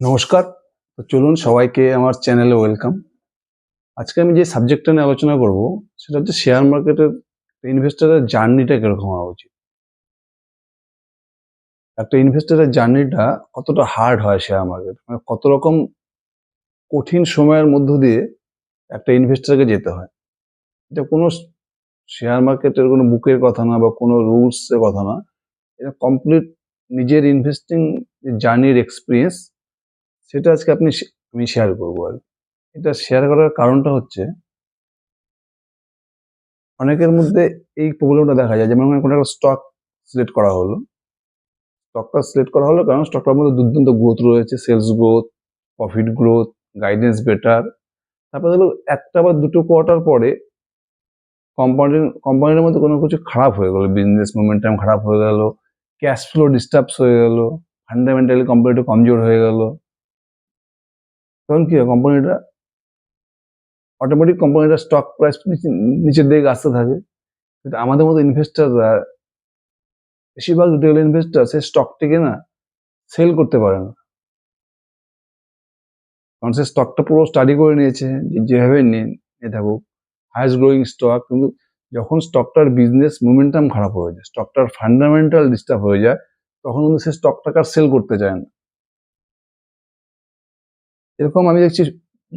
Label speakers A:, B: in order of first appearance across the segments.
A: নমস্কার। তো চলুন সবাইকে আমার চ্যানেলে ওয়েলকাম। আজকে আমি যে সাবজেক্টটা নিয়ে আলোচনা করব, সেটা হচ্ছে শেয়ার মার্কেটের ইনভেস্টারের জার্নিটা কীরকম হওয়া উচিত? একটা ইনভেস্টারের জার্নিটা কতটা হার্ড হয় শেয়ার মার্কেট মানে কত রকম কঠিন সময়ের মধ্য দিয়ে একটা ইনভেস্টারকে যেতে হয়? এটা কোনো শেয়ার মার্কেটের কোনো বুকের কথা না বা কোনো রুলসের কথা না। এটা কমপ্লিট নিজের ইনভেস্টিং জার্নির এক্সপিরিয়েন্স সেটা আজকে আপনি আমি শেয়ার করব আর এটা শেয়ার করার কারণটা হচ্ছে অনেকের মধ্যে এই প্রবলেমটা দেখা যায়। যেমন কোনো একটা স্টক সিলেক্ট করা হলো। স্টকটা সিলেক্ট করা হলো কারণ স্টকটার মধ্যে দুর্দান্ত গ্রোথ রয়েছে sales growth profit growth guidance better তারপরে ধরো একটা বা দুটো কোয়ার্টার পরে কোম্পানির কোম্পানির মধ্যে কোনো কিছু খারাপ হয়ে গেলো। বিজনেস মোমেন্টাম খারাপ হয়ে গেল। ক্যাশ ফ্লো ডিস্টার্বস হয়ে গেল। ফান্ডামেন্টালি কোম্পানিটা কমজোর হয়ে গেল। তখন কি হয় কোম্পানিটা অটোমেটিক কোম্পানিটা স্টক প্রাইস নিচের দিকে আসতে থাকে। কিন্তু আমাদের মতো ইনভেস্টাররা বেশিরভাগ রিটেল ইনভেস্টার সে স্টকটিকে না সেল করতে পারে না। কারণ সে স্টকটা পুরো স্টাডি করে নিয়েছে যেভাবে নিয়ে থাকুক। হাইস্ট গ্রোয়িং স্টক কিন্তু যখন স্টকটার বিজনেস মোমেন্টাম খারাপ হয়ে যায় স্টকটার ফান্ডামেন্টাল ডিস্টার্ব হয়ে যায়, তখন কিন্তু সে স্টকটাকে আর সেল করতে চায় না। এরকম আমি দেখছি,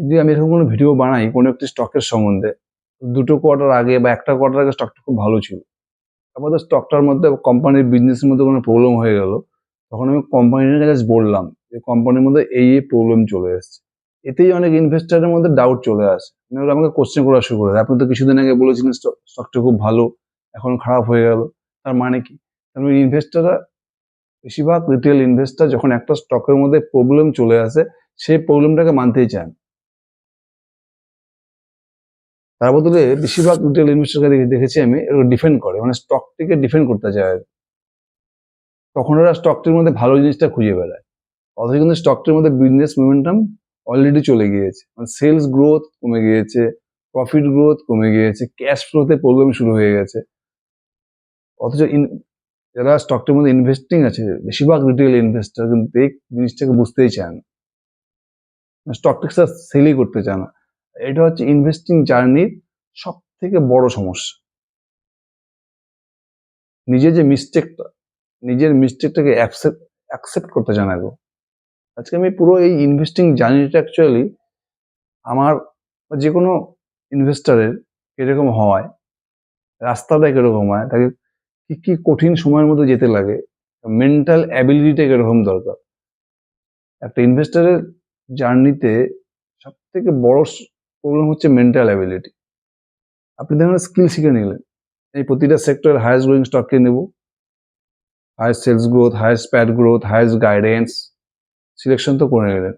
A: যদি আমি এরকম কোনো ভিডিও বানাই, কোনো একটি স্টকের সম্বন্ধে দুটো কোয়ার্টার আগে বা একটা কোয়ার্টার আগে স্টকটা খুব ভালো ছিল। তারপরে স্টকটার মধ্যে কোম্পানির বিজনেসের মধ্যে কোনো প্রবলেম হয়ে গেল। তখন আমি কোম্পানির কাছে বললাম যে কোম্পানির মধ্যে এই এই প্রবলেম চলে এসছে। এতেই অনেক ইনভেস্টারের মধ্যে ডাউট চলে আসে। মানে ওরা আমাকে কোশ্চেন করা শুরু করে, আপনি তো কিছুদিন আগে বলেছিলেন স্টক- স্টকটা খুব ভালো, এখন খারাপ হয়ে গেল। তার মানে কি? তার মানে ইনভেস্টাররা বেশিরভাগ রিটেল ইনভেস্টার যখন একটা স্টকের মধ্যে প্রবলেম চলে আসে সেই প্রবলেমটাকে মানতেই চান। তার বদলে বেশিরভাগ রিটেল ইনভেস্টারকে দেখেছি আমি ডিফেন্ড করে। মানে স্টকটিকে ডিফেন্ড করতে চায়। তখন ওরা স্টকটির মধ্যে ভালো জিনিসটা খুঁজে বেড়ায়। অথচ কিন্তু স্টকটির মধ্যে বিজনেস মোমেন্টাম অলরেডি চলে গিয়েছে। মানে সেলস গ্রোথ কমে গিয়েছে প্রফিট গ্রোথ কমে গিয়েছে ক্যাশ ফ্লোতে প্রবলেম শুরু হয়ে গেছে। অথচ যারা স্টকটির মধ্যে ইনভেস্টিং আছে, বেশিরভাগ রিটেল ইনভেস্টার কিন্তু জিনিসটাকে বুঝতেই চায় না স্টকটাকে সেলই করতে চায় না। এটা হচ্ছে ইনভেস্টিং জার্নির সব থেকে বড় সমস্যা। নিজের যে মিস্টেকটা নিজের মিস্টেকটাকে অ্যাকসেপ্ট অ্যাকসেপ্ট করতে চায় না গো। আজকে আমি পুরো এই ইনভেস্টিং জার্নিটা অ্যাকচুয়ালি আমার যে কোনো ইনভেস্টারের কীরকম হয়, রাস্তাটা কীরকম হয়, তাকে কি কি কঠিন সময়ের মধ্যে যেতে লাগে মেন্টাল অ্যাবিলিটিটা কীরকম দরকার। একটা ইনভেস্টারের জার্নিতে সব থেকে বড় প্রবলেম হচ্ছে মেন্টাল অ্যাবিলিটি আপনি দেখুন স্কিল শিখে নিলেন। এই প্রতিটা সেক্টরের হায়েস্ট গ্রোয়িং স্টককে নেব। Highest sales growth highest PAT growth highest guidance selection তো করে নিলেন।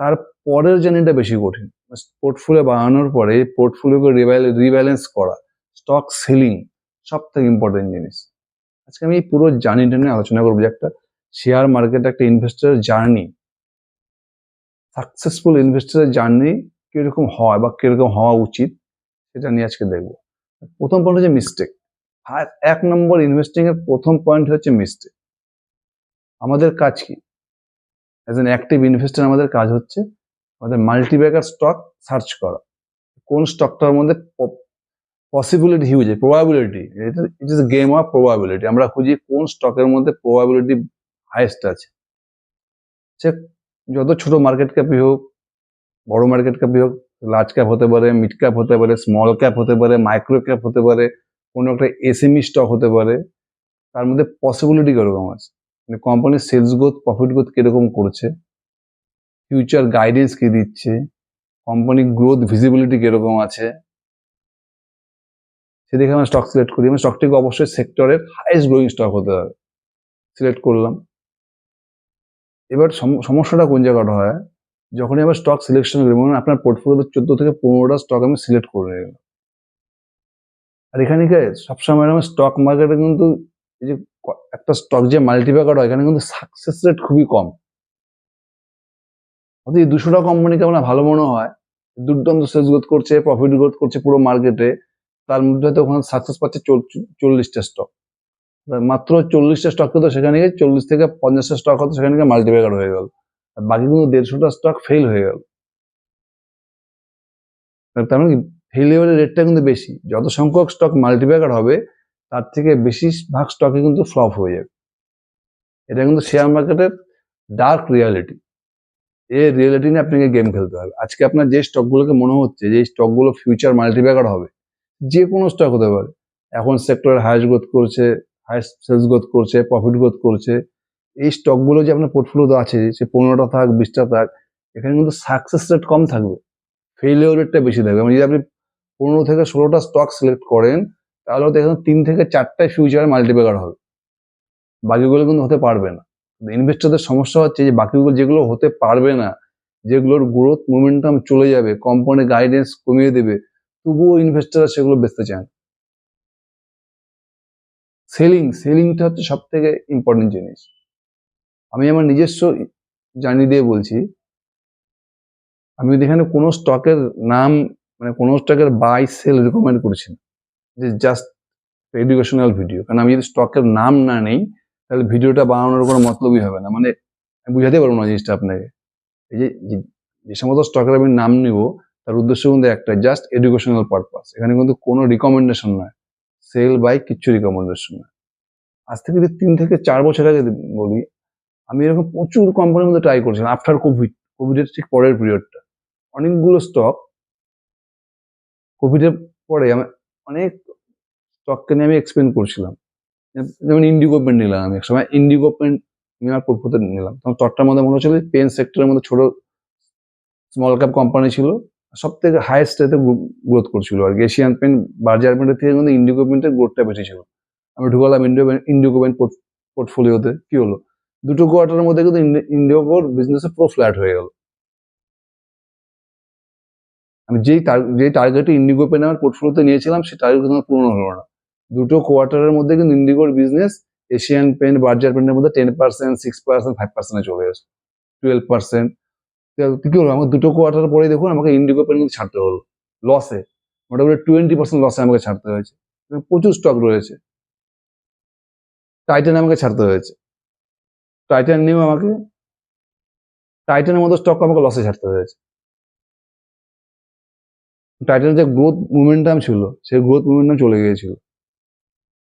A: তার পরের জার্নিটা বেশি কঠিন। পোর্টফোলিও বানানোর পরে পোর্টফোলিওকে রিব্যালেন্স করা স্টক সেলিং সব থেকে ইম্পর্টেন্ট জিনিস। আজকে আমি এই পুরো জার্নিটা নিয়ে আলোচনা করব যে একটা শেয়ার মার্কেট একটা ইনভেস্টারের জার্নি সাকসেসফুল ইনভেস্টারের জার্নি কীরকম হয় বা কীরকম হওয়া উচিত, সেটা নিয়ে আজকে দেখব। প্রথম পয়েন্ট হচ্ছে মিস্টেক এক নম্বর ইনভেস্টিং এর প্রথম পয়েন্ট হচ্ছে মিস্টেক আমাদের কাজ কি? অ্যাজ এন অ্যাক্টিভ ইনভেস্টার আমাদের কাজ হচ্ছে আমাদের মাল্টিব্যাগার স্টক সার্চ করা। কোন স্টকটার মধ্যে possibility huge probability it is game of probability আমরা খুঁজি কোন স্টকের মধ্যে প্রবাবিলিটি হাইয়েস্ট আছে। যত ছোট মার্কেট ক্যাপই হোক, বড় মার্কেট ক্যাপই হোক লার্জ ক্যাপ হতে পারে মিড ক্যাপ হতে পারে স্মল ক্যাপ হতে পারে মাইক্রো ক্যাপ হতে পারে, কোনো একটা এসএমই স্টক হতে পারে, তার মধ্যে পসিবিলিটি কীরকম আছে? মানে কোম্পানির সেলস গ্রোথ প্রফিট গ্রোথ কীরকম করছে? ফিউচার গাইডেন্স কী দিচ্ছে? কোম্পানি গ্রোথ ভিজিবিলিটি কীরকম আছে? সেদিকে আমরা স্টক সিলেক্ট করি। আমি স্টকটিকে অবশ্যই সেক্টরের হাইয়েস্ট গ্রোয়িং স্টক হতে হবে। সিলেক্ট করলাম। এবার সম- সমস্যাটা কোন জায়গাটা হয়? যখনই আবার স্টক সিলেকশন করি, মনে আপনার পোর্টফোলিওতে চোদ্দ থেকে পনেরোটা স্টক আমি সিলেক্ট করে নিলাম। আর এখানে কি সবসময় আমার স্টক মার্কেটে কিন্তু এই যে একটা স্টক যে মাল্টিপ্যাকার হয়, এখানে কিন্তু সাকসেস রেট খুবই কম। অর্থাৎ এই দুশোটা কোম্পানিকে আপনার ভালো মনে হয়, দুর্দান্ত সেলস গ্রোথ করছে প্রফিট গ্রোথ করছে পুরো মার্কেটে তার মধ্যে হয়তো ওখানে সাকসেস পাচ্ছে চল- চল্লিশটা স্টক মাত্র চল্লিশটা স্টক তো সেখানে গিয়ে চল্লিশ থেকে পঞ্চাশটা স্টক হতো, সেখানে গিয়ে মাল্টিপ্যাকার হয়ে গেল। আর বাকি কিন্তু দেড়শোটা স্টক ফেল হয়ে গেল। তার মানে কি? রেটটা কিন্তু বেশি। যত সংখ্যক স্টক মাল্টিপ্যাকার হবে, তার থেকে বেশি ভাগ স্টকে কিন্তু ফ্লপ হয়ে যাবে। এটা কিন্তু শেয়ার মার্কেটের ডার্ক রিয়ালিটি এই রিয়েলিটি নিয়ে আপনাকে গেম খেলতে হবে। আজকে আপনার যে স্টকগুলোকে মনে হচ্ছে, যে স্টকগুলো ফিউচার মাল্টিপ্যাকার হবে, যে কোনো স্টক হতে পারে। এখন সেক্টরের হাইস্ট গ্রোথ করছে হাইস্ট সেলস গ্রোথ করছে প্রফিট গ্রোথ করছে, এই স্টকগুলো যে আপনার পোর্টফোলিওতে আছে, সে পনেরোটা থাক, বিশটা থাক, এখানে কিন্তু সাকসেস রেট কম থাকবে ফেলিওর রেটটা বেশি থাকবে। মানে যদি আপনি পনেরো থেকে ষোলোটা স্টক সিলেক্ট করেন, তাহলে হয়তো এখানে তিন থেকে চারটায় ফিউচারে মাল্টিপ্যাকার হবে। বাকিগুলো কিন্তু হতে পারবে না। ইনভেস্টরদের সমস্যা হচ্ছে যে বাকিগুলো যেগুলো হতে পারবে না, যেগুলোর গ্রোথ মোমেন্টাম চলে যাবে কোম্পানি গাইডেন্স কমিয়ে দেবে, তবুও ইনভেস্টররা সেগুলো বেচতে চান সেলিং সেলিংটা হচ্ছে সব থেকে ইম্পর্টেন্ট জিনিস। আমি আমার নিজস্ব জার্নি দিয়ে বলছি, আমি এখানে কোনো স্টকের নাম মানে কোনো স্টকের বাই সেল রেকমেন্ড করছি না যে জাস্ট এডুকেশনাল ভিডিও কারণ আমি যদি স্টকের নাম না নেই, তাহলে ভিডিওটা বানানোর কোনো মতলবই হবে না। মানে আমি বুঝাতে পারব না জিনিসটা আপনাকে। এই যে- যে সমস্ত স্টকের আমি নাম নিব, তার উদ্দেশ্য কিন্তু একটা জাস্ট এডুকেশনাল পারপাস এখানে কিন্তু কোনো রিকমেন্ডেশন নয়। সেল বাই কিচ্ছু রিকমেন্ডেশন নয় আজ থেকে যদি তিন থেকে চার বছর আগে বলি, আমি এরকম প্রচুর কোম্পানির মধ্যে ট্রাই করছিলাম আফটার কোভিড কোভিডের ঠিক পরের পিরিয়ডটা অনেকগুলো স্টক কোভিডের পরে আমি অনেক স্টককে নিয়ে আমি এক্সপ্লেন করছিলাম। যেমন ইন্ডিগো পেন্ট নিলাম আমি একসময়। ইন্ডিগো পেন্ট আমি আমার পোর্টফোলিওতে নিলাম। তখন চট্টার মধ্যে মনে হচ্ছিল পেন সেক্টরের মধ্যে ছোট স্মল ক্যাপ কোম্পানি ছিল। সব থেকে হাইয়েস্ট রেতে গ্রোথ করছিল আর কি। এশিয়ান পেন্ট বার্জার পেন্টের থেকে কিন্তু ইন্ডিগো পেন্টের গ্রোথটা বেশি ছিল। আমি ঢুকালাম ইন্ডিগো ইন্ডিগো পেন্ট পোর্টফোলিওতে কি হলো? দুটো কোয়ার্টারের মধ্যে কিন্তু ইন্ডিগোর বিজনেসে পুরো ফ্ল্যাট হয়ে গেল। আমি যেই যেই টার্গেটে ইন্ডিগো পেন আমার পোর্টফোলিওতে নিয়েছিলাম, সেই টার্গেট কিন্তু পূরণ হলো না। দুটো কোয়ার্টারের মধ্যে কিন্তু ইন্ডিগোর বিজনেস এশিয়ান পেন্ট বার্জার পেন্টের মধ্যে ten percent six percent five পার্সেন্টে চলে গেছে টুয়েলভ পার্সেন্ট কি হলো? আমাকে দুটো কোয়ার্টার পরে দেখুন আমাকে ইন্ডিগো পেন কিন্তু ছাড়তে হলো। লসে মোটামুটি টোয়েন্টি পার্সেন্ট লসে আমাকে ছাড়তে হয়েছে। প্রচুর স্টক রয়েছে। টাইটান আমাকে ছাড়তে হয়েছে। টাইটান নিয়েও আমাকে টাইটানের মতো স্টক আমাকে লসে ছাড়তে হয়েছে। টাইটানের যে গ্রোথ মুভমেন্টাম ছিল, সেই গ্রোথ মুভমেন্টাম চলে গিয়েছিল।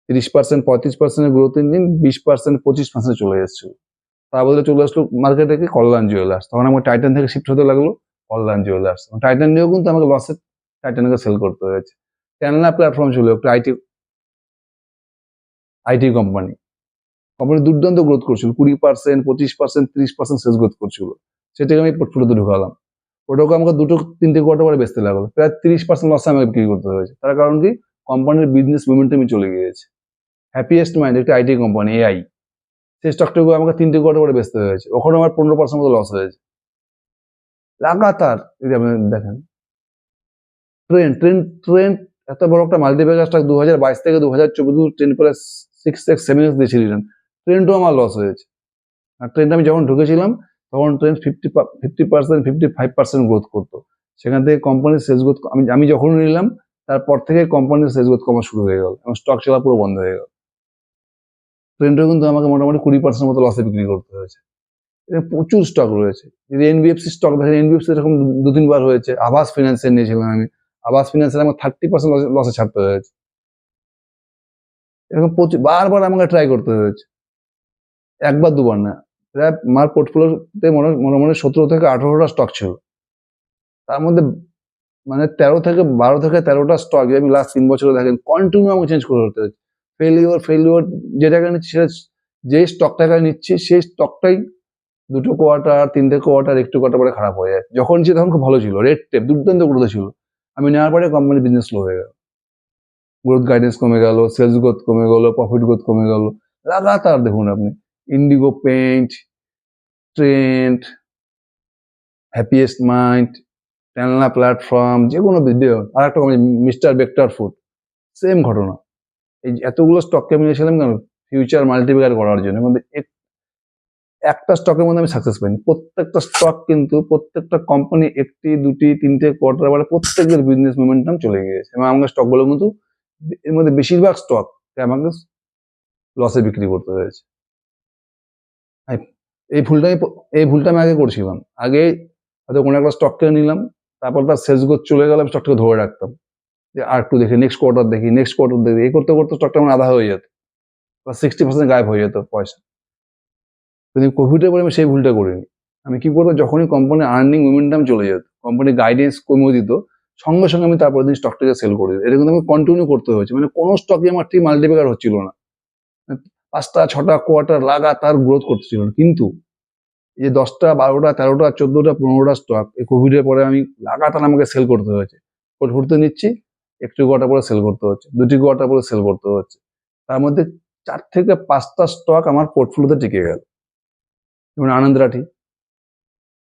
A: তিরিশ পার্সেন্ট পঁয়ত্রিশ পার্সেন্টের গ্রোথ ইঞ্জিন বিশ পার্সেন্ট পঁচিশ পার্সেন্ট চলে এসেছিল। তা বলতে চলে আসলো মার্কেটে কি কল্যাণ জুয়েলার্স তখন আমার টাইটান থেকে শিফট হতে লাগল কল্যাণ জুয়েলার্স টাইটান নিয়েও কিন্তু আমাকে লসে টাইটানকে সেল করতে হয়েছে। ক্যানলা প্ল্যাটফর্ম ছিল একটা আইটি আইটি কোম্পানি কোম্পানি দুর্দান্ত গ্রোথ করছিল। কুড়ি পার্সেন্ট পঁচিশ পার্সেন্ট ত্রিশ পার্সেন্ট সেলস গ্রোথ করছিল। সেটাকে আমি পোর্টফোলিওতে ঢুকালাম। ওটাকে আমাকে দুটো, তিনটে কোয়ার্টার পরে বেচতে লাগল। প্রায় তিরিশ পার্সেন্ট লসে আমাকে বিক্রি করতে হয়েছে। তার কারণ কি? কোম্পানির বিজনেস মুভমেন্টামই চলে গিয়েছে। হ্যাপিয়েস্ট মাইন্ড একটা আইটি কোম্পানি এআই সেই স্টকটাকে আমাকে তিনটে কোয়ার্টার করে বেচতে হয়েছে ওখানে আমার পনেরো পার্সেন্ট মতো লস হয়েছে। লাগাতার, যদি আপনি দেখেন ট্রেন ট্রেন ট্রেন এত বড় একটা মাল্টিপ্যাকার স্টক দু হাজার বাইশ থেকে দু হাজার চব্বিশ ট্রেন প্রায় সিক্স এক্স সেভেন এক্স দিয়েছিলেন ট্রেনটাও আমার লস হয়েছে। আর ট্রেনটা আমি যখন ঢুকেছিলাম, তখন train fifty fifty percent fifty five percent growth করতো। সেখান থেকে কোম্পানির সেলস গ্রোথ আমি আমি যখন নিলাম, তারপর থেকে কোম্পানির সেলস গ্রোথ কমা শুরু হয়ে গেল, এবং স্টক চলা পুরো বন্ধ হয়ে গেল। ট্রেনটাও কিন্তু আমাকে মোটামুটি কুড়ি পার্সেন্ট মতো লসে বিক্রি করতে হয়েছে। প্রচুর স্টক রয়েছে। যদি এনবিএফসি স্টক দেখেন এনবিএফসি এরকম দু- তিনবার হয়েছে। আবাস ফিনান্সিয়াল নিয়েছিলাম আমি। আবাস ফিনান্সিয়াল আমার থার্টি পার্সেন্ট লসে ছাড়তে হয়েছে। এরকম প্রচুর, বারবার আমাকে ট্রাই করতে হয়েছে। একবার, দুবার না। প্রায় আমার পোর্টফোলিওতে মনে মনে মনে সতেরো থেকে আঠারোটা স্টক ছিল। তার মধ্যে মানে তেরো থেকে বারো থেকে তেরোটা স্টক আমি লাস্ট তিন বছরে দেখেন কন্টিনিউ আমাকে চেঞ্জ করে হতে হচ্ছে ফেলিওর ফেলিওর যেটাকে নিচ্ছি সেটা যে স্টকটাকে নিচ্ছি, সেই স্টকটাই দুটো কোয়ার্টার তিনটে কোয়ার্টার একটু কোয়ার্টার পরে খারাপ হয়ে যায়। যখন ছিল তখন খুব ভালো ছিল। রেড টেপ দুর্দান্ত গ্রোথ ছিল। আমি নেওয়ার পরে কোম্পানি বিজনেস স্লো হয়ে গেল। গ্রোথ গাইডেন্স কমে গেল সেলস গ্রোথ কমে গেল প্রফিট গ্রোথ কমে গেল। লাগাতার দেখুন আপনি Indigo Paint trend Happiest Mind টেলনা platform যে কোনো আর একটা মিস্টার বেক্টর ফুড সেম ঘটনা। এই এতগুলো স্টককে আমি নিয়েছিলাম কেন? ফিউচার মাল্টিপ্লিকার করার জন্য। কিন্তু এক- একটা স্টকের মধ্যে আমি সাকসেস পাইনি। প্রত্যেকটা স্টক কিন্তু প্রত্যেকটা কোম্পানি একটি, দুটি, তিনটে কোয়ার্টার পরে প্রত্যেকের বিজনেস মোমেন্টাম চলে গিয়েছে। এবং আমাকে স্টকগুলো কিন্তু এর মধ্যে বেশিরভাগ স্টক আমাকে লসে বিক্রি করতে হয়েছে। এই ভুলটা আমি এই ভুলটা আমি আগে করছিলাম। আগে হয়তো কোনো একটা স্টক কিনে নিলাম, তারপর তার সেলস গ্রোথ চলে গেলে আমি স্টকটাকে ধরে রাখতাম। যে আর একটু দেখি নেক্সট কোয়ার্টার দেখি নেক্সট কোয়ার্টার দেখি, এই করতে করতে স্টকটা আমার আধা হয়ে যেত। বা সিক্সটি পার্সেন্ট গায়েব হয়ে যেত পয়সা। কিন্তু কোভিডের পরে আমি সেই ভুলটা করিনি, আমি কি করব? যখনই কোম্পানি আর্নিং মোমেন্টাম চলে যেত কোম্পানি গাইডেন্স কমিয়ে দিত, সঙ্গে সঙ্গে আমি তারপর দিন স্টকটাকে সেল করে দিই এটা কিন্তু আমি কন্টিনিউ করতে হয়েছে। মানে কোনো স্টকই আমার ঠিক মাল্টিপ্যাকার হচ্ছিল না। পাঁচটা, ছটা কোয়ার্টার লাগাতার গ্রোথ করতেছিল না। কিন্তু এই যে দশটা, বারোটা, তেরোটা, চোদ্দোটা, পনেরোটা স্টক এই কোভিডের পরে আমি লাগাতার আমাকে সেল করতে হয়েছে। পোর্টফোলিওতে নিচ্ছি একটু কোয়ার্টার পরে সেল করতে হচ্ছে, দুটি কোয়ার্টার পরে সেল করতে হচ্ছে। তার মধ্যে চার থেকে পাঁচটা স্টক আমার পোর্টফোলিওতে টিকে গেল। যেমন আনন্দ রাঠি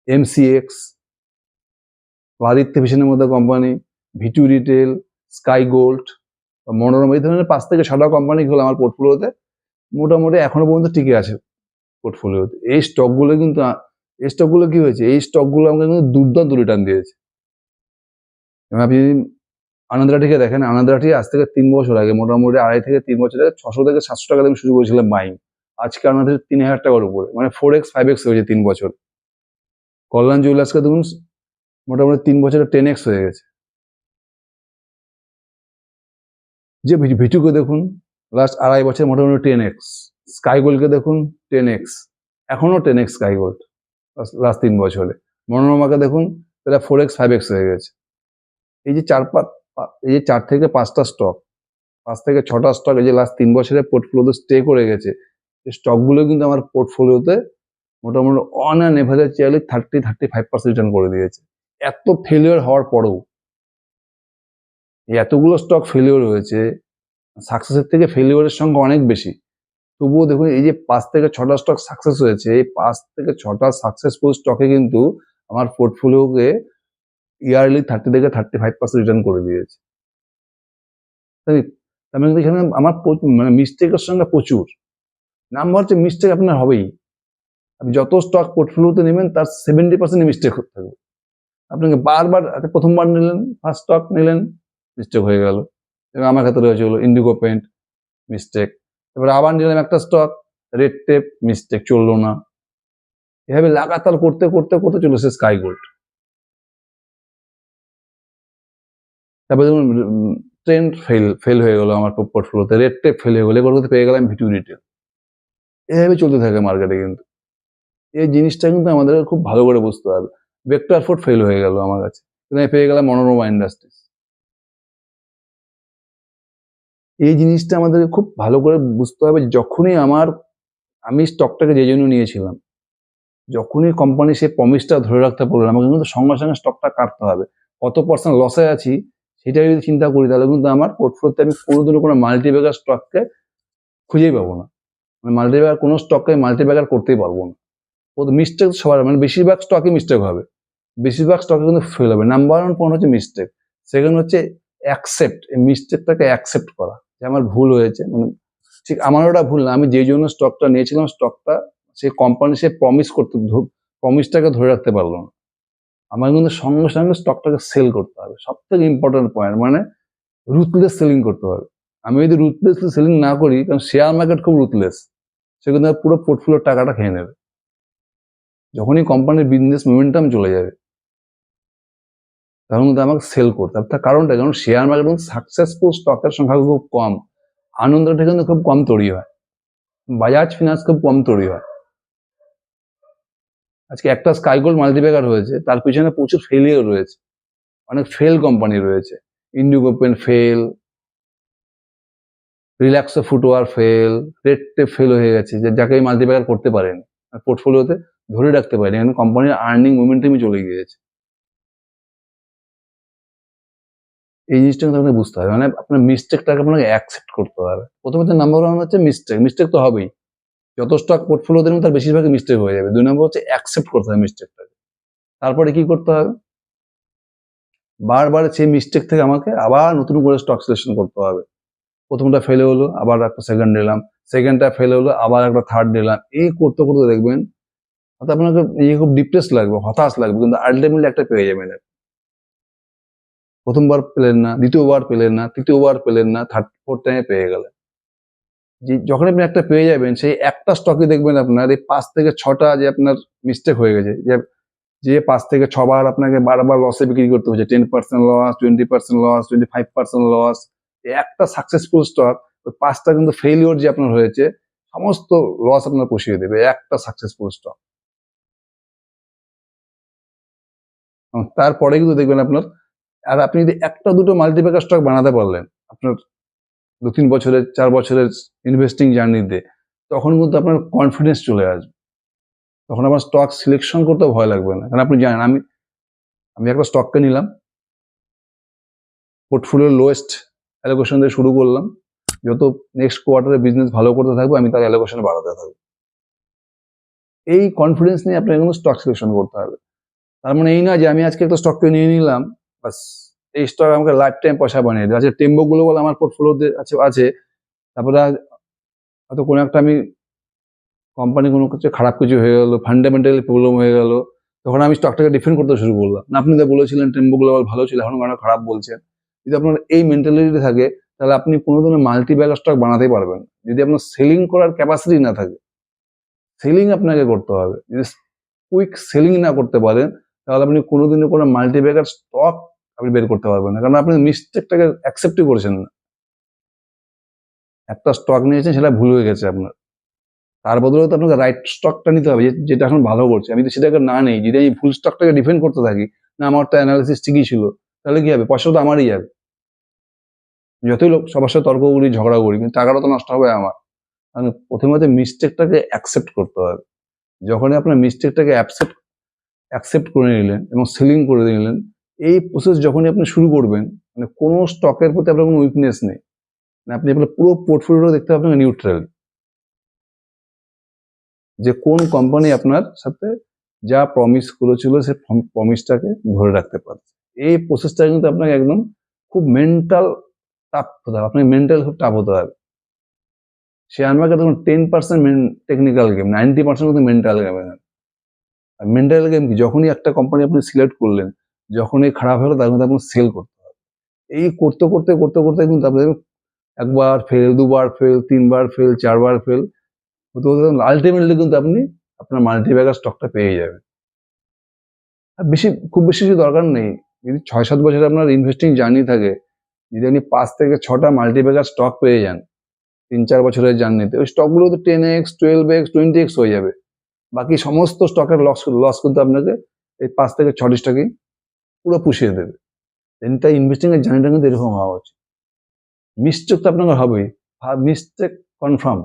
A: এমসিএক্স আদিত্য ভিশনের মধ্যে company V two retail Sky Gold Manorama, এই ধরনের পাঁচ থেকে ছটা কোম্পানি হলো আমার পোর্টফোলিওতে মোটামুটি এখনও পর্যন্ত টিকে আছে পোর্টফোলিওতে এই স্টকগুলো কিন্তু এই স্টকগুলো কি হয়েছে? এই স্টকগুলো আমাকে কিন্তু দুর্দান্ত রিটার্ন দিয়েছে। আপনি আনন্দরাটিকে দেখেন আনন্দরাটি আজ থেকে তিন বছর আগে, মোটামুটি আড়াই থেকে তিন বছর আগে ছশো থেকে সাতশো টাকা আমি শুরু করেছিলাম বাইং আজকে আমাদের তিন হাজার টাকার উপরে মানে ফোর এক্স ফাইভ এক্স হয়েছে তিন বছর। কল্যাণ জুয়েলার্সকে দেখুন মোটামুটি তিন বছরে টেন এক্স হয়ে গেছে। যে ভিটুকে দেখুন লাস্ট আড়াই বছর মোটামুটি টেন এক্স স্কাই গোল্ডকে দেখুন টেন এক্স এখনও ten X Sky Gold last তিন বছরে। মনোরমাকে দেখুন সেটা ফোর এক্স ফাইভ এক্স হয়ে গেছে। এই যে চার পা- পা- এই যে চার থেকে পাঁচটা স্টক পাঁচ থেকে ছটা স্টক এই যে লাস্ট তিন বছরের পোর্টফোলিওতে স্টে করে গেছে, এই স্টকগুলো কিন্তু আমার পোর্টফোলিওতে মোটামুটি অন অ্যান এভারেজ চাইলে thirty thirty five percent return করে দিয়েছে। এত ফেলিওর হওয়ার পরেও এতগুলো স্টক ফেলিওর হয়েছে সাকসেসের থেকে ফেলিওরের সংখ্যা অনেক বেশি। তবুও দেখুন, এই যে পাঁচ থেকে ছটা স্টক সাকসেস হয়েছে, এই পাঁচ থেকে ছটা সাকসেসফুল স্টকে কিন্তু আমার পোর্টফোলিওকে ইয়ারলি থার্টি থেকে থার্টি ফাইভ পার্সেন্ট রিটার্ন করে দিয়েছে। কিন্তু এখানে আমার মানে মিস্টেকের সঙ্গে প্রচুর। নাম্বার হচ্ছে মিস্টেক আপনার হবেই। আপনি যত স্টক পোর্টফোলিওতে নেবেন তার সেভেন্টি পার্সেন্ট মিস্টেক থাকবে। আপনাকে বারবার আচ্ছা, প্রথমবার নিলেন ফার্স্ট স্টক নিলেন মিস্টেক হয়ে গেল। এবং আমার ক্ষেত্রে হয়েছে হলো ইন্ডিগো পেন্ট মিস্টেক এবার আবার নিলাম একটা স্টক রেড টেপ মিস্টেক চলল না। এভাবে লাগাতার করতে করতে করতে চলেছে স্কাই গোল্ড তারপরে দেখুন ট্রেন্ড ফেল ফেল হয়ে গেলো আমার পোর্টফোলিওতে রেড টেপ ফেল হয়ে গেলো এগুলো করতে পেয়ে গেলাম ভিটু রিটেল এভাবে চলতে থাকে মার্কেটে কিন্তু। এই জিনিসটা কিন্তু আমাদের খুব ভালো করে বুঝতে হবে। ভেক্টর ফোর্ট ফেল হয়ে গেল আমার কাছে। আমি পেয়ে গেলাম মনোরমা ইন্ডাস্ট্রিজ এই জিনিসটা আমাদেরকে খুব ভালো করে বুঝতে হবে, যখনই আমার, আমি স্টকটাকে যে জন্য নিয়েছিলাম, যখনই কোম্পানি সেই প্রমিসটা ধরে রাখতে পারল আমাকে কিন্তু সঙ্গে সঙ্গে স্টকটা কাটতে হবে। কত পার্সেন্ট লসে আছি সেটা যদি চিন্তা করি, তাহলে কিন্তু আমার পোর্টফোলিওতে আমি কোনোদিনও কোনো মাল্টিব্যাগার স্টককে খুঁজেই পাবো না। মানে মাল্টিব্যাগার কোনো স্টককে মাল্টিব্যাগার করতেই পারব না। ও তো মিস্টেক সবার মানে বেশিরভাগ স্টকে মিস্টেক হবে। বেশিরভাগ স্টকে কিন্তু ফেল হবে। নাম্বার ওয়ান পয়েন্ট হচ্ছে মিস্টেক সেকেন্ড হচ্ছে অ্যাকসেপ্ট এই মিস্টেকটাকে অ্যাকসেপ্ট করা। যে আমার ভুল হয়েছে মানে ঠিক আমার ওটা ভুল না। আমি যেই জন্য স্টকটা নিয়েছিলাম স্টকটা সেই কোম্পানি সে প্রমিস করতে প্রমিসটাকে ধরে রাখতে পারল না। আমার কিন্তু সঙ্গে সঙ্গে স্টকটাকে সেল করতে হবে। সব থেকে ইম্পর্টেন্ট পয়েন্ট মানে রুথলেস সেলিং করতে হবে। আমি যদি রুথলেস সেলিং না করি, কারণ শেয়ার মার্কেট খুব রুথলেস সে কিন্তু পুরো পোর্টফোলিওর টাকাটা খেয়ে নেবে। যখনই কোম্পানির বিজনেস মোমেন্টাম চলে যাবে, তখন কিন্তু আমাকে সেল করতে হবে। তার কারণটা কারণ শেয়ার মার্কেট কিন্তু সাকসেসফুল স্টকের সংখ্যা খুব কম। আনন্দটা কিন্তু খুব কম তৈরি হয়। বাজাজ ফিনান্স খুব কম তৈরি হয়। আজকে একটা স্কাই গোল্ড হয়েছে তার পিছনে প্রচুর ফেলিয়ার রয়েছে। অনেক ফেল কোম্পানি রয়েছে। Indigo Paint fail Relaxo footwear fail Red Tape fail হয়ে গেছে, যে যাকে এই মাল্টিপ্যাকার করতে পারেনি। পোর্টফোলিওতে ধরে রাখতে পারেনি কারণ কোম্পানির আর্নিং মোমেন্টামই চলে গিয়েছে। এই জিনিসটা কিন্তু আপনাকে বুঝতে হবে মানে আপনার মিস্টেকটাকে আপনাকে অ্যাকসেপ্ট করতে হবে। প্রথমত নাম্বার ওয়ান হচ্ছে মিস্টেক মিস্টেক তো হবেই। যত স্টক পোর্টফোলিও দেবেন তার বেশিরভাগই মিস্টেক হয়ে যাবে। দুই নম্বর হচ্ছে অ্যাকসেপ্ট করতে হবে মিস্টেকটাকে তারপরে কি করতে হবে? বারবার সেই মিস্টেক থেকে আমাকে আবার নতুন করে স্টক সিলেকশন করতে হবে। প্রথমটা ফেলে হলো, আবার একটা সেকেন্ড নিলাম সেকেন্ডটা ফেলে হলো, আবার একটা থার্ড নিলাম এই করতে করতে দেখবেন, হয়তো আপনাকে নিজে খুব ডিপ্রেস লাগবে, হতাশ লাগবে, কিন্তু আলটিমেটলি একটা পেয়ে যাবেন। প্রথমবার পেলেন না, দ্বিতীয়বার পেলেন না, তৃতীয়বার পেলেন না থার্ড ফোর্থ টাইমে পেয়ে গেলেন। যে যখন আপনি একটা পেয়ে যাবেন, সেই একটা স্টকে দেখবেন আপনার এই পাঁচ থেকে ছটা যে আপনার মিস্টেক হয়ে গেছে, যে যে পাঁচ থেকে ছবার আপনাকে বারবার লসে বিক্রি করতে হচ্ছে ten percent loss twenty percent loss twenty five percent loss একটা সাকসেসফুল স্টক ওই পাঁচটা কিন্তু ফেলিওর যে আপনার হয়েছে, সমস্ত লস আপনার পুষিয়ে দেবে, একটা সাকসেসফুল স্টক তারপরে কিন্তু দেখবেন আপনার, আর আপনি যদি একটা দুটো মাল্টিপ্যাকার স্টক বানাতে পারলেন, আপনার দু তিন বছরের, চার বছরের ইনভেস্টিং জার্নিতে তখন কিন্তু আপনার কনফিডেন্স চলে আসবে। তখন আমার স্টক সিলেকশন করতে ভয় লাগবে না। কারণ আপনি জানেন, আমি আমি একটা স্টককে নিলাম পোর্টফোলিওর লোয়েস্ট অ্যালোকেশন দিয়ে শুরু করলাম, যত নেক্সট কোয়ার্টারে বিজনেস ভালো করতে থাকব, আমি তার অ্যালোকেশন বাড়াতে থাকব। এই কনফিডেন্স নিয়ে আপনাকে কিন্তু স্টক সিলেকশন করতে হবে। তার মানে এই না যে আমি আজকে একটা স্টককে নিয়ে নিলাম বাস এই স্টক আমাকে লাইফ টাইম পয়সা বানিয়ে দেবে। আচ্ছা টেম্বো বলে, আমার পোর্টফোলিওতে আছে আছে। তারপরে হয়তো কোনো একটা আমি কোম্পানি কোনো কিছু খারাপ কিছু হয়ে গেলো ফান্ডামেন্টালি প্রবলেম হয়ে গেল, তখন আমি স্টকটাকে ডিফেন্ড করতে শুরু করলাম। না, আপনি তো বলেছিলেন টেম্বো গ্লোবাল ভালো ছিল, এখন কেন খারাপ বলছেন যদি আপনার এই মেন্টালিটি থাকে, তাহলে আপনি কোনো ধরনের মাল্টি ব্যাগ স্টক বানাতেই পারবেন। যদি আপনার সেলিং করার ক্যাপাসিটি না থাকে সেলিং আপনাকে করতে হবে। যদি কুইক সেলিং না করতে পারেন, তাহলে আপনি কোনোদিনও কোনো মাল্টি ব্যাগার স্টক আপনি বের করতে পারবেন না। কারণ আপনি মিস্টেকটাকে অ্যাকসেপ্টই করছেন না। একটা স্টক নিয়েছেন, সেটা ভুল হয়ে গেছে আপনার। তার বদলে তো আপনাকে রাইট স্টকটা নিতে হবে যেটা এখন ভালো করছে। আমি তো সেটাকে না নেই। যদি আমি ফুল স্টকটাকে ডিফেন্ড করতে থাকি, না, আমার তো অ্যানালিসিস ঠিকই ছিল, তাহলে কি হবে? পয়সা তো আমারই যাবে। যতই লোক, সবার সাথে তর্ক করি, ঝগড়া করি, কিন্তু টাকাটা তো নষ্ট হবে আমার। কারণ প্রথমত মিস্টেকটাকে অ্যাকসেপ্ট করতে হবে। যখনই আপনার মিস্টেকটাকে অ্যাকসেপ্ট অ্যাকসেপ্ট করে নিলেন এবং সেলিং করে নিলেন এই প্রসেস যখনই আপনি শুরু করবেন মানে কোনো স্টকের প্রতি আপনার কোনো উইকনেস নেই। মানে আপনি আপনার পুরো পোর্টফোলিও দেখতে পাবেন নিউট্রাল যে কোন কোম্পানি আপনার সাথে যা প্রমিস করেছিল সে প্রমিসটাকে ধরে রাখতে পারে এই প্রসেসটা কিন্তু আপনাকে একদম খুব মেন্টাল টাফ হতে হবে। আপনাকে মেন্টাল খুব টাফ হতে হবে। শেয়ার মার্কেট তখন ten percent technical game ninety percent কিন্তু মেন্টাল গেম আর মেন্টাল গেম কি? যখনই একটা কোম্পানি আপনি সিলেক্ট করলেন যখনই খারাপ হলো তার কিন্তু আপনার সেল করতে হবে। এই করতে করতে করতে করতে কিন্তু আপনাদের একবার ফেল দুবার ফেল তিনবার ফেল চারবার ফেল হতে হতে আলটিমেটলি কিন্তু আপনি আপনার মাল্টিব্যাগার স্টকটা পেয়ে যাবেন। আর বেশি, খুব বেশি কিছু দরকার নেই। যদি ছয় সাত বছর আপনার ইনভেস্টিং জার্নি থাকে, যদি আপনি পাঁচ থেকে ছটা মাল্টিব্যাগার স্টক পেয়ে যান তিন চার বছরের জার্নিতে ওই স্টকগুলো তো ten X twelve X twenty X হয়ে যাবে। বাকি সমস্ত স্টকের লস লস কিন্তু আপনাকে এই পাঁচ থেকে ছটি স্টকই পুরো পুষিয়ে দেবে। এনটা ইনভেস্টিং এর জার্নিটা কিন্তু এরকম হওয়া উচিত। মিস্টেক তো আপনাকে হবেই। মিস্টেক কনফার্ম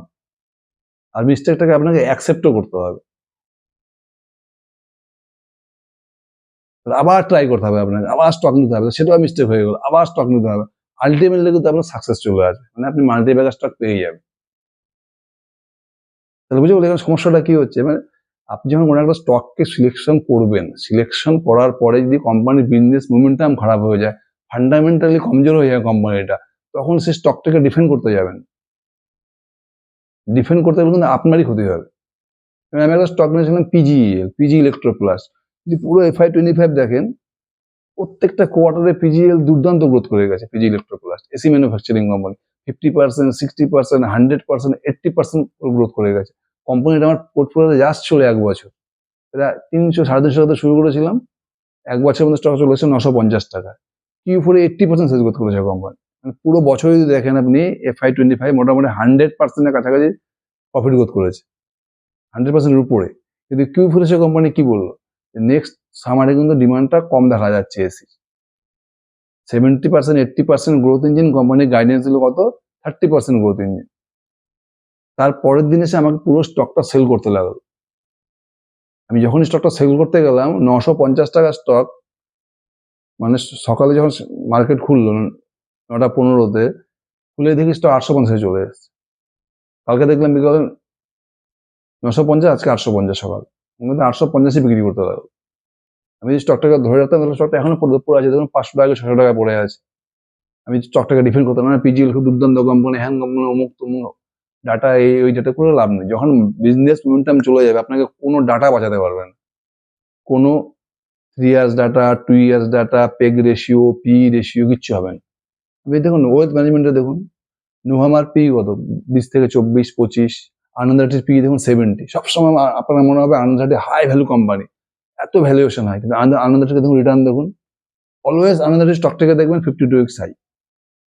A: আর মিস্টেকটাকে আপনাকে অ্যাকসেপ্টও করতে হবে। আবার ট্রাই করতে হবে আপনাকে। আবার স্টক নিতে হবে। সেটাও মিস্টেক হয়ে গেল। আবার স্টক নিতে হবে। আলটিমেটলি কিন্তু আপনার সাকসেস চলে আসবে। মানে আপনি মাল্টি ব্যাগার স্টক পেয়ে যাবেন। তাহলে বুঝে এখানে সমস্যাটা কি হচ্ছে? মানে আপনি যখন কোনো একটা স্টককে সিলেকশন করবেন সিলেকশন করার পরে যদি কোম্পানির বিজনেস মোমেন্টাম খারাপ হয়ে যায় ফান্ডামেন্টালি কমজোর হয়ে যায় কোম্পানিটা তখন সেই স্টকটাকে ডিফেন্ড করতে যাবেন। ডিফেন্ড করতে গেলে কিন্তু আপনারই ক্ষতি হবে। যেমন আমি একটা স্টক নিয়েছিলাম পিজিএল পিজি ইলেকট্রো প্লাস যদি পুরো এফআই টোয়েন্টি ফাইভ দেখেন, প্রত্যেকটা কোয়ার্টারে পিজিএল দুর্দান্ত গ্রোথ করে গেছে PG Electroplast AC manufacturing company fifty percent sixty percent hundred percent eighty percent growth করে গেছে। কোম্পানিটা আমার পোর্টফোলিওতে জাস্ট ছিল এক বছর। এটা তিনশো, সাড়ে তিনশো টাকা শুরু করেছিলাম। এক বছরের মধ্যে স্টক চলে এসেছে নশো পঞ্চাশ টাকা। কিউ ফোরে এইট্টি পার্সেন্ট সেল গ্রোথ করেছে কোম্পানি মানে পুরো বছর যদি দেখেন আপনি এফআই টোয়েন্টি ফাইভ মোটামুটি হান্ড্রেড পার্সেন্টের কাছাকাছি প্রফিট গ্রোথ করেছে। হান্ড্রেড পার্সেন্টের উপরে। কিন্তু কিউ ফোরে সে কোম্পানি কি বলল? নেক্সট সামারে কিন্তু ডিমান্ডটা কম দেখা যাচ্ছে AC seventy percent eighty percent growth engine কোম্পানির গাইডেন্স ছিল কত? থার্টি পার্সেন্ট গ্রোথ ইঞ্জিন তার পরের দিন এসে আমাকে পুরো স্টকটা সেল করতে লাগল। আমি যখন স্টকটা সেল করতে গেলাম নশো পঞ্চাশ টাকা স্টক মানে সকালে যখন মার্কেট খুললো নটা পনেরোতে, খুলে দেখি স্টক আটশো পঞ্চাশে চলে এসেছে। কালকে দেখলাম বিকাল নশো পঞ্চাশ, আজকে আটশো পঞ্চাশ সকাল। আটশো পঞ্চাশে বিক্রি করতে লাগল। আমি যদি স্টকটাকে ধরে রাখতাম, তাহলে স্টকটা এখনও পড়ে পড়ে আছে। দেখুন, পাঁচশো টাকা ছশো টাকা পড়ে আছে। আমি স্টকটাকে ডিফেন্ড করতাম। না পিজিএল খুব দুর্দান্ত কোম্পানি হ্যান কোম্পানি অমুক তমুক ডাটা এই, ওই ডাটা করে লাভ নেই। যখন বিজনেস মোমেন্টাম চলে যাবে, আপনাকে কোনো ডাটা বাঁচাতে পারবেন। কোনো three years data two years data PEG ratio P ratio কিচ্ছু হবে না। আপনি দেখুন ওয়েলথ ম্যানেজমেন্টে দেখুন নোভামার পি কত? বিশ থেকে চব্বিশ, পঁচিশ আনন্দাটির পি দেখুন সেভেন্টি সবসময় আপনার মনে হবে আনন্দাটি হাই ভ্যালু কোম্পানি এত ভ্যালুয়েশন হয় কিন্তু আনন্দাটিকে দেখুন রিটার্ন দেখুন। অলওয়েজ আনন্দাটি স্টকটাকে দেখবেন ফিফটি টু এক্স হাই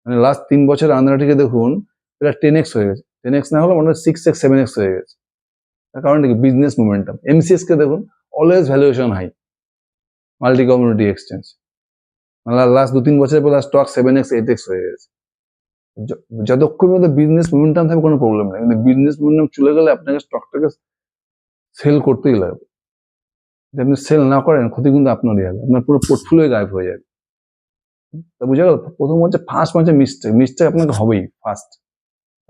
A: মানে লাস্ট তিন বছর আনন্দাটিকে দেখুন এটা টেন এক্স হয়ে গেছে। টেন এক্স না হলে মনে হয় সিক্স এক্স সেভেন এক্স হয়ে গেছে। তার কারণটা কি? বিজনেস মোমেন্টাম এমসিএস কে দেখুন always valuation high multi community exchange মানে লাস্ট দু তিন বছরের পর stock seven X eight X হয়ে গেছে। যতক্ষণ পর্যন্ত বিজনেস মোমেন্টাম থাকবে কোনো প্রবলেম নেই। কিন্তু বিজনেস মোমেন্টাম চলে গেলে আপনাকে স্টকটাকে সেল করতেই লাগবে। যদি আপনি সেল না করেন, ক্ষতি কিন্তু আপনারই হবে। আপনার পুরো পোর্টফোলিও গায়েব হয়ে যাবে। তা বুঝা গেল? প্রথম হচ্ছে ফার্স্ট হচ্ছে মিস্টেক মিস্টেক আপনাকে হবেই ফার্স্ট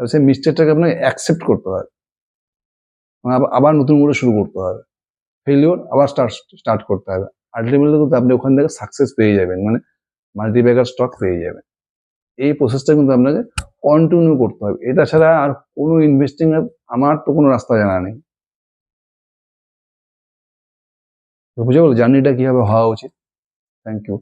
A: সেই মিস্টেকটাকে আপনাকে অ্যাকসেপ্ট করতে হবে। মানে আবার- নতুন করে শুরু করতে হবে। ফেলিওর আবার স্টার্ট স্টার্ট করতে হবে। আলটিমেটলি কিন্তু আপনি ওখান থেকে সাকসেস পেয়ে যাবেন। মানে মাল্টিপ্যাকার স্টক পেয়ে যাবেন। এই প্রসেসটা কিন্তু আপনাকে কন্টিনিউ করতে হবে। এটা ছাড়া আর কোনো ইনভেস্টিং আমার তো কোনো রাস্তা জানা নেই। বুঝে গেল? জার্নিটা কীভাবে হওয়া উচিত? Thank you